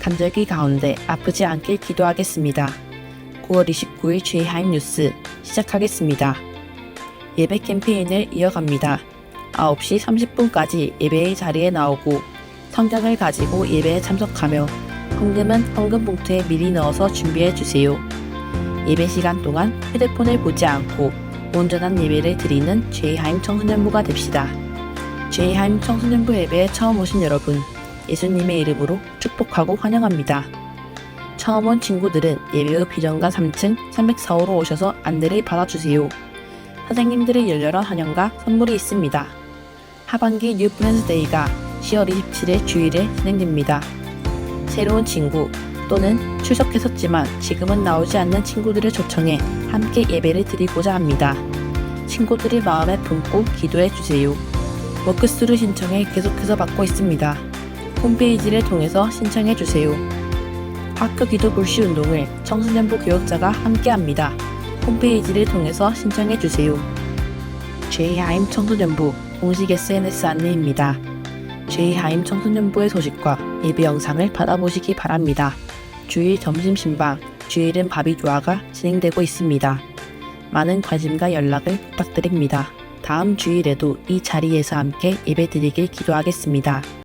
간절기 가운데 아프지 않길 기도하겠습니다. 9월 29일 제이하임 뉴스 시작하겠습니다. 예배 캠페인을 이어갑니다. 9시 30분까지 예배의 자리에 나오고 성경을 가지고 예배에 참석하며 헌금은 헌금 봉투에 미리 넣어서 준비해 주세요. 예배 시간 동안 휴대폰을 보지 않고 온전한 예배를 드리는 제이하임 청소년부가 됩시다. 제이하임 청소년부 예배에 처음 오신 여러분, 예수님의 이름으로 축복하고 환영합니다. 처음 온 친구들은 예배 후 비전관 3층 304호로 오셔서 안내를 받아주세요. 선생님들의 열렬한 환영과 선물이 있습니다. 하반기 뉴 프렌즈 데이가 10월 27일 주일에 진행됩니다. 새로운 친구 또는 출석했었지만 지금은 나오지 않는 친구들을 초청해 함께 예배를 드리고자 합니다. 친구들이 마음에 품고 기도해 주세요. 워크스루 신청에 계속해서 받고 있습니다. 홈페이지를 통해서 신청해 주세요. 학교 기도 불시 운동을 청소년부 교육자가 함께합니다. 홈페이지를 통해서 신청해 주세요. 제이하임 청소년부 공식 SNS 안내입니다. 제이하임 청소년부의 소식과 예배 영상을 받아보시기 바랍니다. 주일 점심 신방, 주일은 바비 조화가 진행되고 있습니다. 많은 관심과 연락을 부탁드립니다. 다음 주일에도 이 자리에서 함께 예배 드리길 기도하겠습니다.